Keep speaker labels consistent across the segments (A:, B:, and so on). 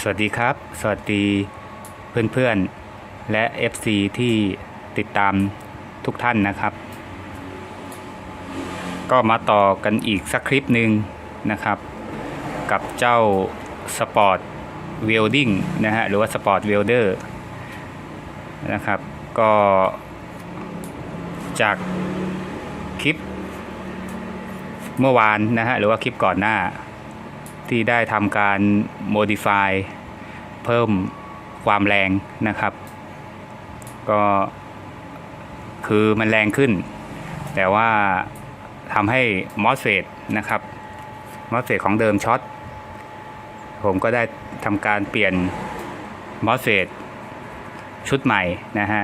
A: สวัสดีครับ สวัสดีเพื่อนๆ และ FC ที่ติดตามทุกท่านนะครับ ก็มาต่อกันอีกสักคลิปหนึ่งนะครับ กับเจ้า Sport Welding นะฮะหรือว่า Sport Welder นะครับ ก็จากคลิปเมื่อวานนะฮะหรือว่าคลิปก่อนหน้า ที่ได้ทำการ modify เพิ่มความแรงนะครับ ก็คือมันแรงขึ้น แต่ว่าทำให้ MOSFET นะครับ MOSFET ของเดิมช็อตผมก็ได้ทำการเปลี่ยน MOSFET ชุดใหม่นะฮะ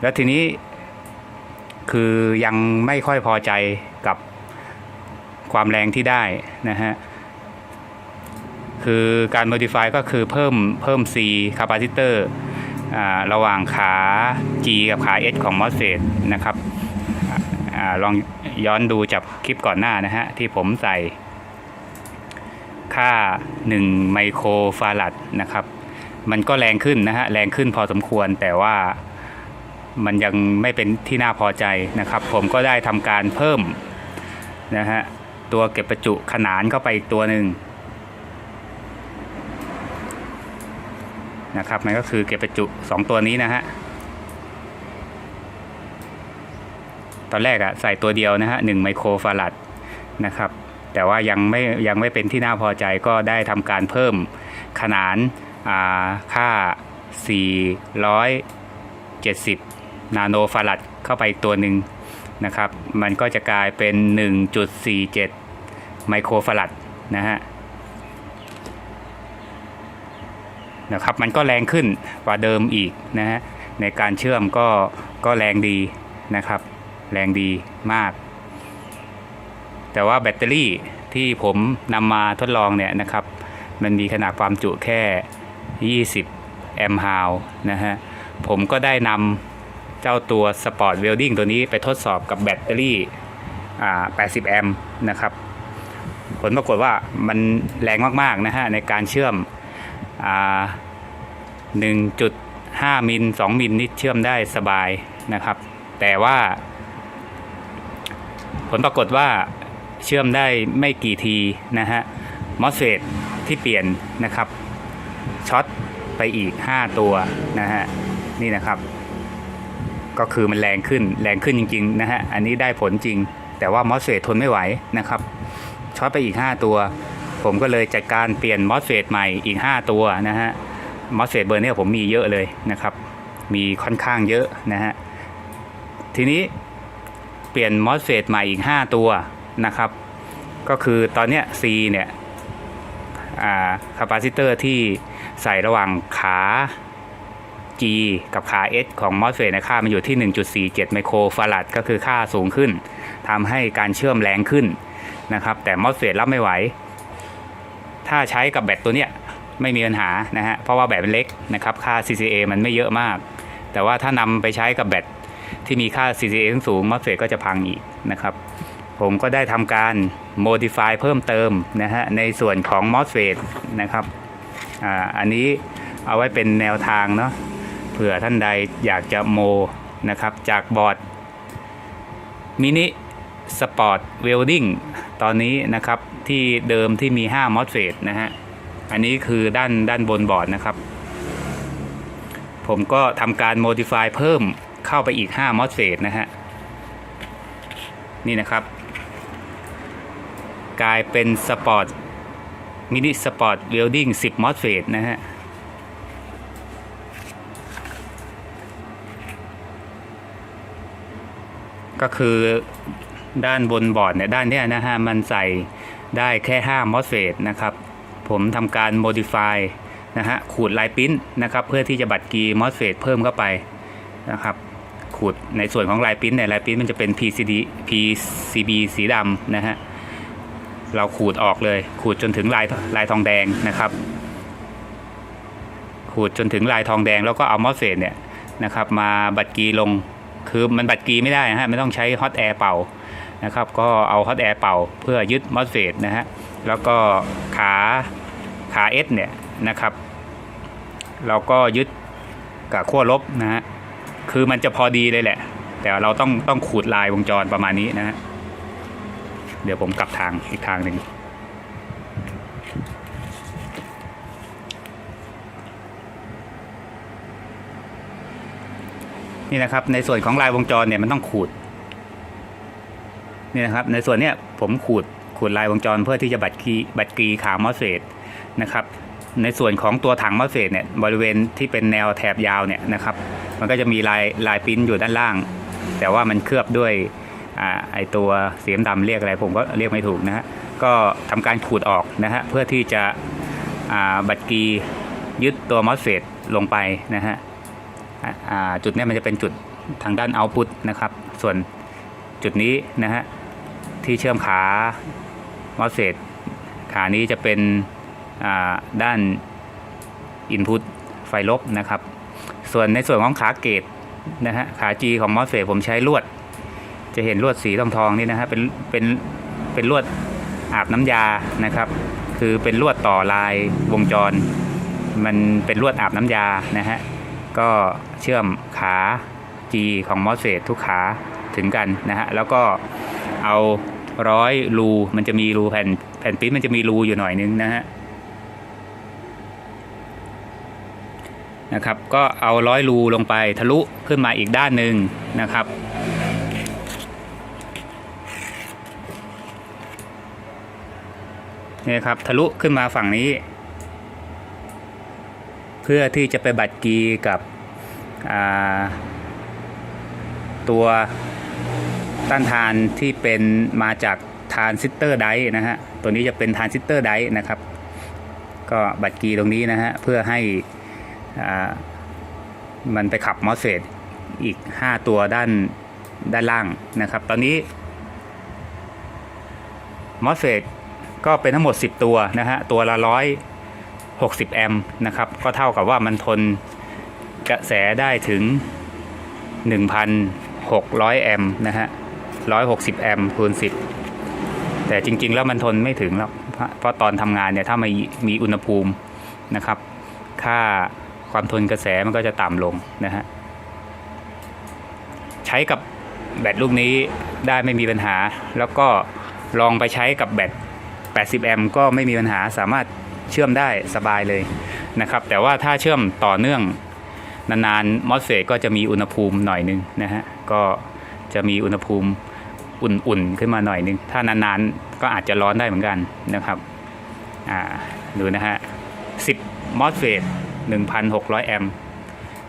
A: แล้วทีนี้คือยังไม่ค่อยพอใจกับความแรงที่ได้นะฮะ คือการ modify ก็คือเพิ่มเพิ่ม C capacitor ระหว่างขา G กับขา S ของ MOSFET นะครับอลองย้อนดูจากคลิปก่อนหน้านะฮะ ที่ผมใส่ค่า 1 ไมโครฟารัดนะครับ มันก็แรงขึ้นนะฮะ แรงขึ้นพอสมควรแต่ว่ามันยังไม่เป็นที่น่าพอใจนะครับ ผมก็ได้ทำการเพิ่มนะฮะ ตัวเก็บประจุขนานเข้าไปอีกตัวหนึ่ง นะครับมันก็คือเก็บประจุ 2 ตัวนี้นะฮะตอนแรกอะใส่ตัวเดียวนะฮะหนึ่งไมโครฟารัดนะครับแต่ว่ายังไม่ยังไม่เป็นที่น่าพอใจก็ได้ทำการเพิ่มขนานค่า 470 นาโนฟารัดเข้าไปตัวหนึ่งนะครับ มันก็จะกลายเป็น 1.47 ไมโครฟารัดนะฮะ นะครับมันก็แรงขึ้นกว่าเดิมอีกนะฮะในการเชื่อมก็ก็แรงดีนะครับ แรงดีมาก แต่ว่าแบตเตอรี่ที่ผมนำมาทดลองเนี่ยนะครับ มันมีขนาดความจุแค่ 20 แอมป์ฮาวนะฮะผมก็ได้นำเจ้าตัว Sport Welding ตัวนี้ไปทดสอบกับแบตเตอรี่ 80 แอมป์นะครับ ผลปรากฏว่ามันแรงมาก ๆ นะฮะในการเชื่อม หนึ่งจุดห้ามิลสองมิลนี่เชื่อมได้สบายนะครับ แต่ว่า ผลปรากฏว่าเชื่อมได้ไม่กี่ทีนะฮะมอสเฟตที่เปลี่ยนนะครับช็อตไปอีก 5 ตัวนะฮะนี่นะครับ ก็คือมันแรงขึ้นแรงขึ้นจริงๆนะฮะอันนี้ได้ผลจริง แต่ว่ามอสเฟตทนไม่ไหวนะครับช็อตไปอีก 5 ตัว ผมก็เลยจัดการเปลี่ยนมอสเฟตใหม่อีก 5 ตัวนะฮะมอสเฟตเบอร์เนี่ยผมมีเยอะเลยนะครับ มีค่อนข้างเยอะนะฮะทีนี้เปลี่ยนมอสเฟตใหม่อีก 5 ตัวนะครับ ก็คือตอนเนี้ย C เนี่ยอ่าคาปาซิเตอร์ที่ใส่ระหว่างขา G กับขา S ของมอสเฟตนะค่ามันอยู่ที่ 1.47 ไมโครฟารัดก็คือค่าสูงขึ้นทำให้การเชื่อมแรงขึ้นนะครับ แต่มอสเฟตรับไม่ไหว ถ้าใช้กับแบตตัวเนี้ยไม่มีปัญหานะฮะเพราะว่าแบตมันเล็กนะครับค่า CCA มันไม่เยอะมาก แต่ว่าถ้านำไปใช้กับแบตที่มีค่า CCA สูงมอสเฟตก็จะพังอีกนะครับ ผมก็ได้ทำการ modify เพิ่มเติมนะฮะในส่วนของ MOSFET นะครับอ่าอันนี้เอาไว้เป็นแนวทางเนาะเผื่อท่านใดอยากจะโมนะครับจากบอร์ดมินิสปอร์ตเวลดิ้งตอนนี้นะครับ ที่เดิมที่มี5 MOSFET นะฮะ อันนี้คือด้านด้านบนบอร์ดนะครับ ผมก็ทำการ modify เพิ่มเข้าไปอีก5 MOSFET นะฮะ นี่นะครับ กลายเป็นสปอร์ตมินิสปอร์ตเวลดิ้ง10 MOSFET นะฮะก็คือด้านบนบอร์ดเนี่ยด้านเนี้ยนะฮะมันใส่ ได้แค่5 MOSFET นะครับ ผมทำการ modify นะฮะขูดลายปิ้นนะครับ เพื่อที่จะบัดกี MOSFET เพิ่มเข้าไปนะครับขูดในส่วนของลายปิ้นเนี่ยลายปิ้นมันจะเป็น PCD PCB สีดำนะฮะเราขูดออกเลย ขูดจนถึงลายลายทองแดงนะครับ ขูดจนถึงลายทองแดงแล้วก็เอา MOSFET เนี่ยนะครับ มาบัดกีลงคือมันบัดกีไม่ได้นะฮะไม่ต้องใช้ฮอตแอร์เป่า นะครับ ก็เอาฮอตแอร์เป่าเพื่อยึดมอสเฟตนะฮะ แล้วก็ขาขาเอสเนี่ยนะครับ เราก็ยึดกับขั้วลบนะฮะ คือมันจะพอดีเลยแหละ แต่เราต้องต้องขูดลายวงจรประมาณนี้นะฮะ เดี๋ยวผมกลับทางอีกทางหนึ่งนี่นะครับในส่วนของลายวงจรเนี่ยมันต้องขูด นี่นะครับในส่วนเนี้ยผมขูดขูดลายวงจรเพื่อที่จะบัตรคีบัตรกรีขามอสเฟตนะครับในส่วนของตัวถังมอสเฟตเนี่ยบริเวณที่เป็นแนวแถบยาวเนี่ยนะครับมันก็จะมีลายลายปิ้นอยู่ด้านล่าง แต่ว่ามันเคลือบด้วยอไอตัวเสียมดำๆเรียกอะไรผมก็เรียกไม่ถูกนะฮะก็ทำการขูดออกนะฮะเพื่อที่จะบัตรกรียึดตัวมอสเฟตลงไปนะฮะจุดนี้มันจะเป็นจุดทางด้านเอาพุตนะครับ ส่วนจุดนี้นะฮะ ที่เชื่อมขามอสเฟตขานี้จะเป็นด้านอินพุตไฟลบนะครับ ส่วนในส่วนของขาเกตนะฮะขา G ของมอสเฟตผมใช้ลวด จะเห็นลวดสีทองทองนี่นะฮะเป็นเป็นเป็นลวดอาบน้ำยานะครับ คือเป็นลวดต่อลายวงจร มันเป็นลวดอาบน้ำยานะฮะก็เชื่อมขา G ของมอสเฟตทุกขาถึงกันนะฮะแล้วก็ เอาร้อยรูมันจะมีรูแผ่นแผ่นปิ้นมันจะมีรูอยู่หน่อยนึงนะฮะนะครับ ก็เอาร้อยรูลงไปทะลุขึ้นมาอีกด้านหนึ่งนะครับ นี่ครับทะลุขึ้นมาฝั่งนี้ เพื่อที่จะไปบัดกีกับตัว ต้านทานที่เป็นมาจากทานซิสเตอร์ไดนะฮะ ตัวนี้จะเป็นทานซิสเตอร์ไดนะครับ ก็บัดกีตรงนี้นะฮะ เพื่อให้มันไปขับมอสเฟตอีก 5 ตัวด้านด้านล่างนะครับ ตอนนี้มอสเฟตก็เป็นทั้งหมด 10 ตัวนะฮะ ตัวละร้อย60 แอมป์นะครับ ก็เท่ากับว่ามันทนกระแสได้ถึง 1,600 แอมป์นะฮะ 160 แอมป์คูณ 10 แต่จริง ๆ แล้วมันทนไม่ถึงแล้วเพราะเพราะตอนทำงานเนี่ยถ้าม่มีอุณหภูมินะครับ ค่าความทนกระแสมันก็จะต่ำลงนะฮะใช้กับแบตลูกนี้ได้ไม่มีปัญหา แล้วก็ลองไปใช้กับแบต 80 แอมป์ก็ไม่มีปัญหาสามารถเชื่อมได้สบายเลยนะครับ แต่ว่าถ้าเชื่อมต่อเนื่องนานๆมอสเฟตก็จะมีอุณหภูมิหน่อยนึงนะฮะก็จะมีอุณหภูมิ อุ่นๆขึ้นมาหน่อยนึง ถ้านานๆก็อาจจะร้อนได้เหมือนกันนะครับอ่าดูนะฮะ 10 มอสเฟต1,600 แอมป์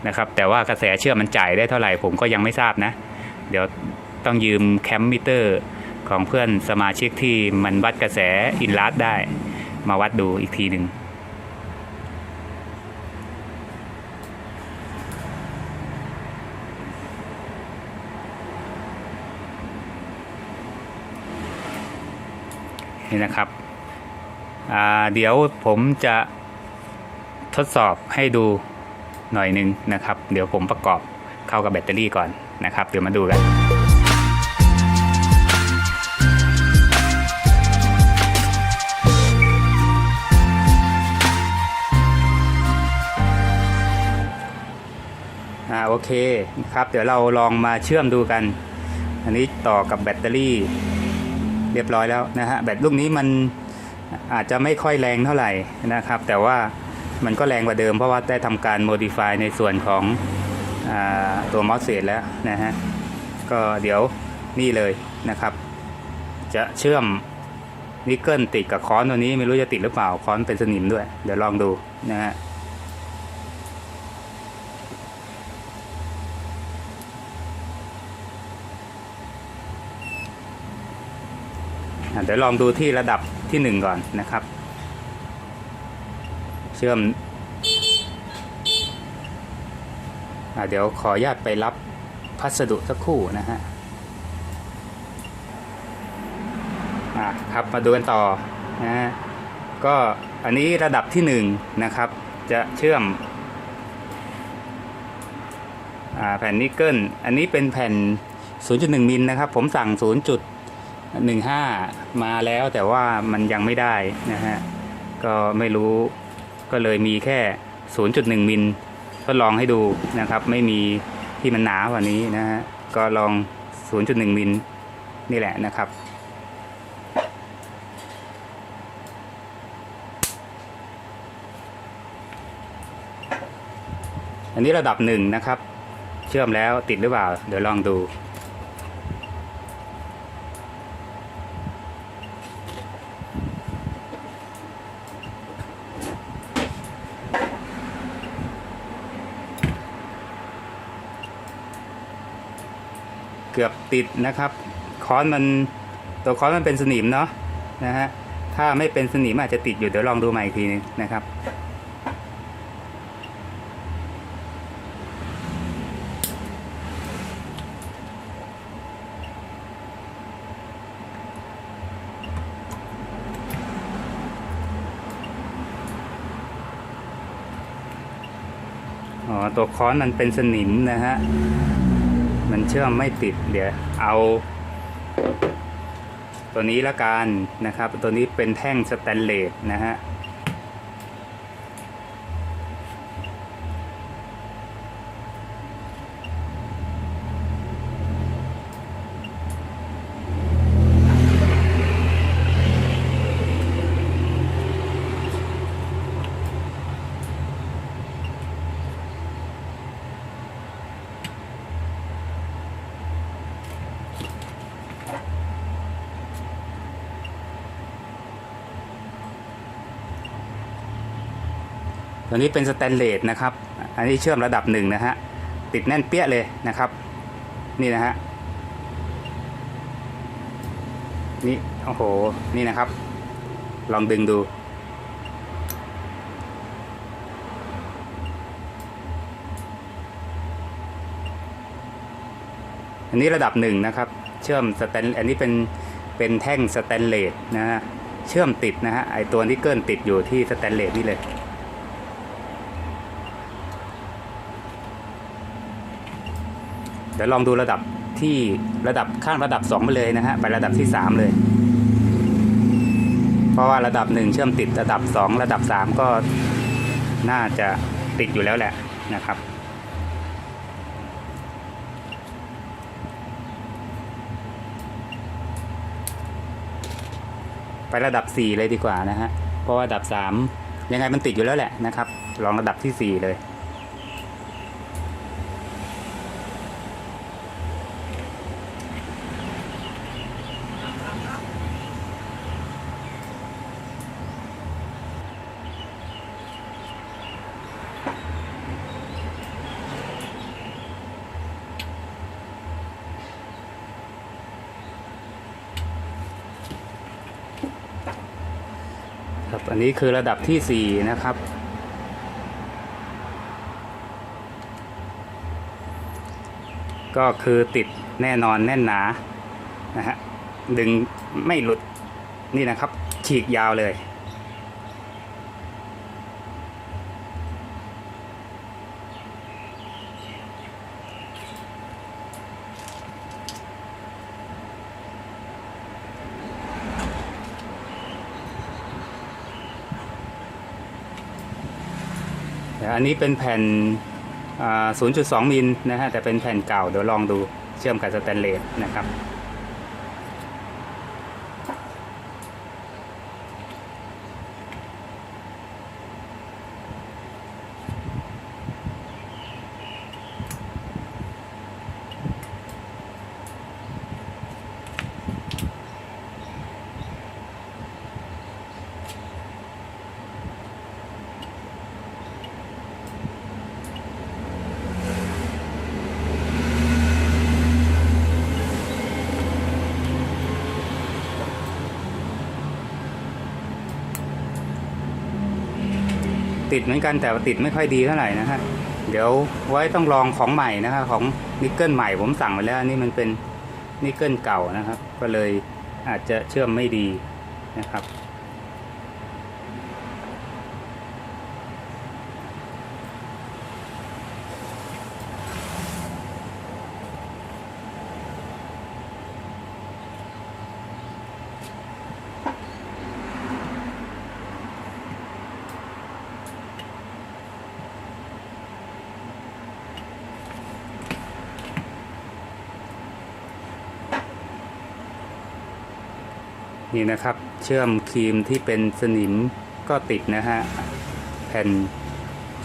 A: นะครับ แต่ว่ากระแสเชื่อมมันจ่ายได้เท่าไหร่ผมก็ยังไม่ทราบนะ เดี๋ยวต้องยืมแคมมิเตอร์ของเพื่อนสมาชิกที่มันวัดกระแสอินลัดได้ มาวัดดูอีกทีหนึ่ง นี่นะครับเดี๋ยวผมจะทดสอบให้ดูหน่อยหนึงนะครับ เดี๋ยวผมประกอบเข้ากับแบตเตอรี่ก่อนนะครับ เดี๋ยวมาดูกัน อ่าโอเคครับ เดี๋ยวเราลองมาเชื่อมดูกัน อันนี้ต่อกับแบตเตอรี่ เรียบร้อยแล้วนะฮะแบตลูกนี้มันอาจจะไม่ค่อยแรงเท่าไหร่นะครับ แต่ว่ามันก็แรงกว่าเดิมเพราะว่าได้ทำการ modify ในส่วนของอตัวมอสเซตแล้วนะฮะก็เดี๋ยวนี่เลยนะครับ จะเชื่อมนิกเกิลติดกับค้อนตัวนี้ไม่รู้จะติดหรือเปล่าค้อนเป็นสนิมด้วย เดี๋ยวลองดูนะฮะ เดี๋ยวลองดูที่ระดับที่หนึ่งก่อนนะครับ เชื่อมอเดี๋ยวขออนุญาตไปรับพัสดุสักครู่นะฮะครับมาดูกันต่อนะก็อันนี้ระดับที่หนึ่งนะครับ จะเชื่อมอแผ่นนิกเกิลอันนี้เป็นแผ่น 0.1 มิลนะครับ ผมสั่ง 0. หนึ่งห้ามาแล้วแต่ว่ามันยังไม่ได้นะฮะ ก็ไม่รู้ก็เลยมีแค่ 0.1 มิลทดลองให้ดูนะครับ ไม่มีที่มันหนากว่านี้นะฮะ ก็ลอง 0.1 มิลนี่แหละนะครับอันนี้ระดับหนึ่งนะครับ เชื่อมแล้วติดหรือเปล่า เดี๋ยวลองดู เกือบติดนะครับค้อนมันตัวค้อนมันเป็นสนิมเนาะนะฮะถ้าไม่เป็นสนิมอาจจะติดอยู่เดี๋ยวลองดูใหม่อีกทีนึงนะครับอ๋อตัวค้อนมันเป็นสนิมนะฮะ มันเชื่อมไม่ติด เดี๋ยวเอาตัวนี้ละกันนะครับ ตัวนี้เป็นแท่งสแตนเลสนะฮะ ตัวนี้เป็นสแตนเลสนะครับ อันนี้เชื่อมระดับหนึ่งนะฮะ ติดแน่นเปี้ยเลยนะครับ นี่นะฮะ นี่ โอ้โห นี่นะครับ ลองดึงดู อันนี้ระดับหนึ่งนะครับ เชื่อมสแตน อันนี้เป็นเป็นแท่งสแตนเลสนะฮะ เชื่อมติดนะฮะ ไอตัวนิกเกิลติดอยู่ที่สแตนเลสนี่เลย เดี๋ยวลองดูระดับที่ระดับข้างระดับ 2 ไปเลยนะฮะไประดับที่ 3 เลย เพราะว่าระดับ 1 เชื่อมติดระดับ 2 ระดับ 3 ก็น่าจะติดอยู่แล้วแหละนะครับ ไประดับ 4 เลยดีกว่านะฮะเพราะว่าระดับ 3 ยังไงมันติดอยู่แล้วแหละนะครับ ลองระดับที่ 4 เลย นี้คือระดับที่ 4 นะครับ ก็คือติดแน่นอนแน่นหนานะฮะดึงไม่หลุดนี่นะครับ ฉีกยาวเลย อันนี้เป็นแผ่น 0.2 มิลนะฮะแต่เป็นแผ่นเก่าเดี๋ยวลองดูเชื่อมกับสแตนเลสนะครับ ติดเหมือนกันแต่ติดไม่ค่อยดีเท่าไหร่นะฮะเดี๋ยวไว้ต้องลองของใหม่นะครับของนิกเกิลใหม่ผมสั่งไปแล้วนี่มันเป็นนิกเกิลเก่านะครับ ก็เลยอาจจะเชื่อมไม่ดีนะครับ นี่นะครับ เชื่อมครีมที่เป็นสนิมก็ติดนะฮะ แผ่น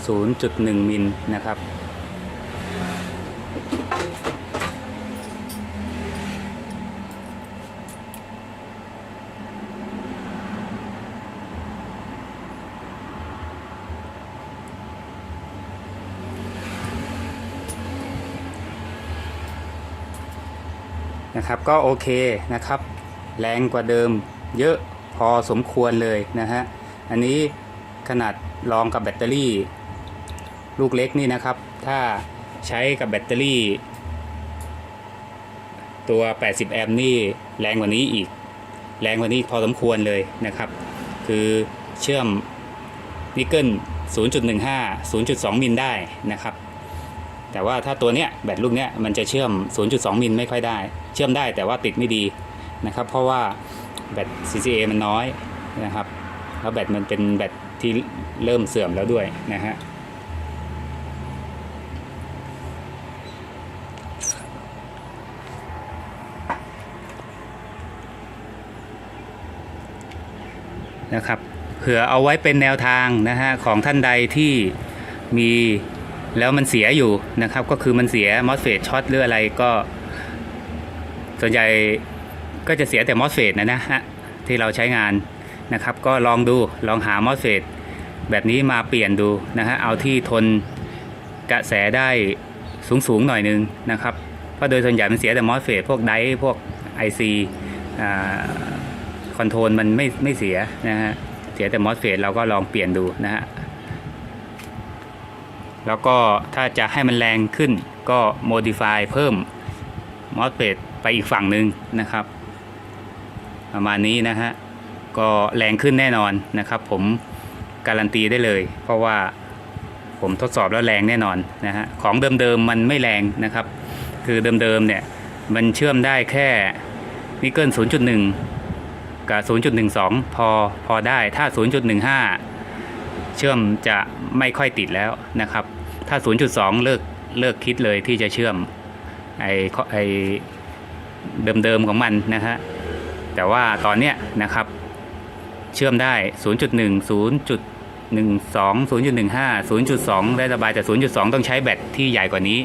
A: 0.1 มิลนะครับ นะครับก็โอเคนะครับ แรงกว่าเดิม เยอะพอสมควรเลยนะฮะ อันนี้ขนาดลองกับแบตเตอรี่ ลูกเล็กนี่นะครับ ถ้าใช้กับแบตเตอรี่ ตัว 80 แอมป์นี่แรงกว่านี้อีก แรงกว่านี้พอสมควรเลยนะครับ คือเชื่อมนิกเกิล 0.15 0.2 มิลได้นะครับ แต่ว่าถ้าตัวเนี้ยแบตลูกเนี้ยมันจะเชื่อม 0.2 มิลไม่ค่อยได้ เชื่อมได้แต่ว่าติดไม่ดี นะครับ เพราะว่าแบต CCA มันน้อยนะครับ แล้วแบตมันเป็นแบตที่เริ่มเสื่อมแล้วด้วยนะฮะนะครับเผื่อเอาไว้เป็นแนวทางนะฮะของท่านใดที่มีแล้วมันเสียอยู่นะครับ ก็คือมันเสียมอสเฟตช็อตหรืออะไรก็ส่วนใหญ่ ก็จะเสียแต่มอสเฟตนะนะฮะที่เราใช้งานนะครับ ก็ลองดูลองหามอสเฟตแบบนี้มาเปลี่ยนดูนะฮะเอาที่ทนกระแสได้สูงสูงหน่อยนึงนะครับเพราะโดยส่วนใหญ่มันเสียแต่มอสเฟตพวกไดพวก IC อ่าคอนโทรลมันไม่ไม่เสียนะฮะเสียแต่มอสเฟตเราก็ลองเปลี่ยนดูนะฮะแล้วก็ถ้าจะให้มันแรงขึ้นก็โมดิฟายเพิ่มมอสเฟตไปอีกฝั่งหนึ่งนะครับ ประมาณนี้นะฮะก็แรงขึ้นแน่นอนนะครับ ผมการันตีได้เลย เพราะว่าผมทดสอบแล้วแรงแน่นอนนะฮะของเดิมๆมันไม่แรงนะครับ คือเดิมๆเนี่ยมันเชื่อมได้แค่นิกเกิล 0.1 กับ 0.12 พอพอได้ถ้า 0.15 เชื่อมจะไม่ค่อยติดแล้วนะครับ ถ้า 0.2 เลิกเลิกคิดเลยที่จะเชื่อมไอ้ไอ้เดิมๆของมันนะฮะ แต่ว่าตอนเนี้ยนะครับ เชื่อมได้ 0.1 0.12 0.15 0.2 ได้สบายแต่ 0.2 ต้องใช้แบตที่ใหญ่กว่านี้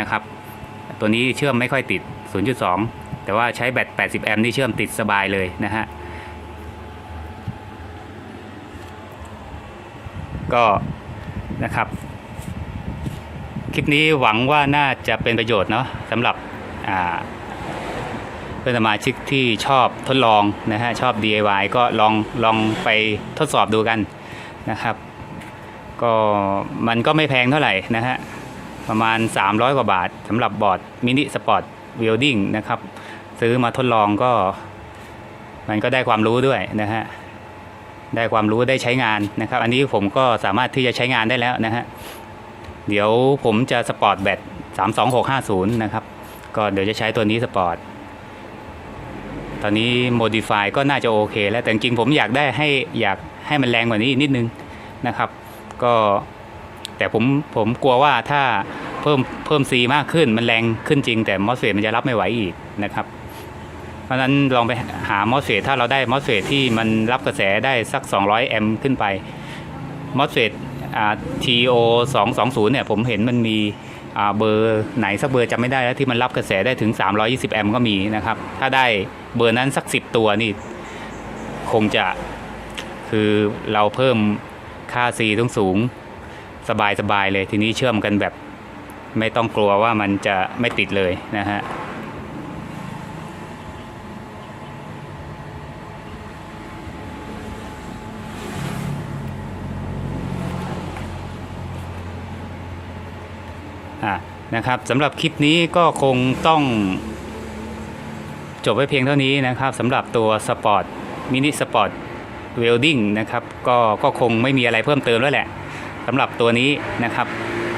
A: นะครับ ตัวนี้เชื่อมไม่ค่อยติด 0.2 แต่ว่าใช้แบต 80 แอมป์นี่เชื่อมติดสบายเลยนะฮะก็นะครับ คลิปนี้หวังว่าน่าจะเป็นประโยชน์เนาะสำหรับอ่า เพื่อนสมาชิกที่ชอบทดลองนะฮะชอบ DIY ก็ลองลองไปทดสอบดูกันนะครับ ก็มันก็ไม่แพงเท่าไหร่นะฮะประมาณ 300 กว่าบาทสำหรับบอร์ดมินิสปอร์ตวิลดิ้งนะครับ ซื้อมาทดลองก็ มันก็ได้ความรู้ด้วยนะฮะได้ความรู้ได้ใช้งานนะครับ อันนี้ผมก็สามารถที่จะใช้งานได้แล้วนะฮะเดี๋ยวผมจะสปอร์ตแบต32650 นะครับ ก็เดี๋ยวจะใช้ตัวนี้สปอร์ต ตอนนี้โมดิฟายก็น่าจะโอเค แล้วแต่จริงผมอยากได้ให้อยากให้มันแรงกว่านี้นิดนึงนะครับ ก็แต่ผมผมกลัวว่าถ้าเพิ่มเพิ่มซีมากขึ้นมันแรงขึ้นจริง แต่มอสเฟตมันจะรับไม่ไหวอีกนะครับ เพราะฉะนั้นลองไปหามอสเฟตถ้าเราได้มอสเฟตที่มันรับกระแสได้สัก 200 แอมป์ขึ้นไปมอสเฟตอ่า TO 220เนี่ยผมเห็นมันมีอ่าเบอร์ไหนสักเบอร์จำไม่ได้แล้วที่มันรับกระแสได้ถึง 320 แอมป์ก็มีนะครับ ถ้าได้ เบอร์นั้นสัก10ตัวนี่ คงจะคือเราเพิ่มค่า C ต้องสูงสบายสบายๆเลยทีนี้เชื่อมกันแบบ ไม่ต้องกลัวว่ามันจะไม่ติดเลยนะฮะอะนะครับสำหรับคลิปนี้ก็คงต้อง จบไว้เพียงเท่านี้นะครับสำหรับตัวสปอร์ตมินิสปอร์ตเวลดิ้งนะครับก็ก็คงไม่มีอะไรเพิ่มเติมแล้วแหละสำหรับตัวนี้นะครับ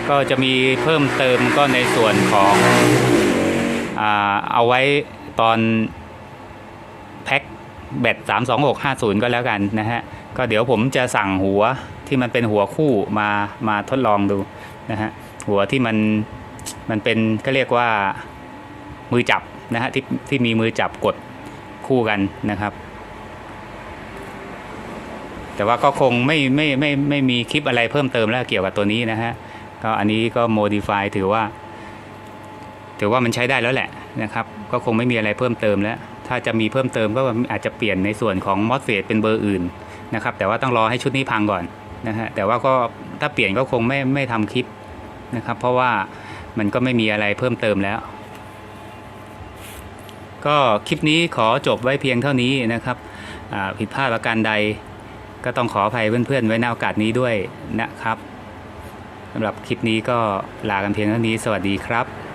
A: ก็จะมีเพิ่มเติมก็ในส่วนของอเอาไว้ตอนแพ็คแบต32650 ก็แล้วกันนะฮะ ก็เดี๋ยวผมจะสั่งหัวที่มันเป็นหัวคู่มามาทดลองดูนะฮะ หัวที่มันมันเป็นก็เรียกว่ามือจับ นะฮะที่ที่มีมือจับกดคู่กันนะครับ แต่ว่าก็คงไม่ไม่ไม่ไม่มีคลิปอะไรเพิ่มเติมแล้วเกี่ยวกับตัวนี้นะฮะก็อันนี้ก็ modify ถือว่า ถือว่ามันใช้ได้แล้วแหละนะครับ ก็คงไม่มีอะไรเพิ่มเติมแล้ว ถ้าจะมีเพิ่มเติมก็อาจจะเปลี่ยนในส่วนของ MOSFET เป็นเบอร์อื่นนะครับ แต่ว่าต้องรอให้ชุดนี้พังก่อนนะฮะแต่ว่าก็ถ้าเปลี่ยนก็คงไม่ไม่ทำคลิปนะครับ เพราะว่ามันก็ไม่มีอะไรเพิ่มเติมแล้ว ก็คลิปนี้ขอจบไว้เพียงเท่านี้นะครับผิดพลาดประการใด ก็ต้องขออภัยเพื่อนๆ ไว้ในโอกาสนี้ด้วยนะครับสำหรับคลิปนี้ก็ลากันเพียงเท่านี้ สวัสดีครับ